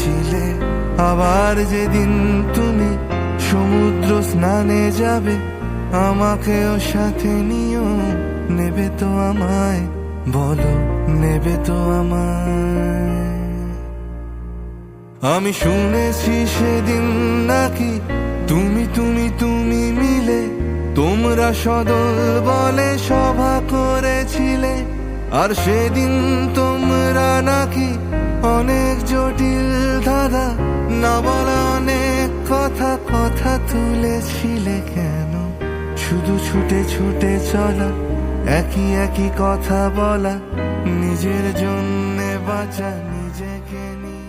ছিলে, আবার যেদিন তুমি সমুদ্র স্নানে যাবে, আমাকেও সাথে নিও, নেবে তো আমায়, বলো নেবে তো আমায়। আমি শুনেছি সেদিন নাকি তুমি তুমি তুমি মিলে, তোমরা সদল বলে সভা করেছিলে, আর সেদিন তোমরা নাকি অনেক জটিল দাদা না বলা অনেক কথা কথা তুলেছিলে কেন? শুধু ছুটে ছুটে চলা, একই একই কথা বলা, নিজের জন্যে বাঁচা, নিজেকে নিয়ে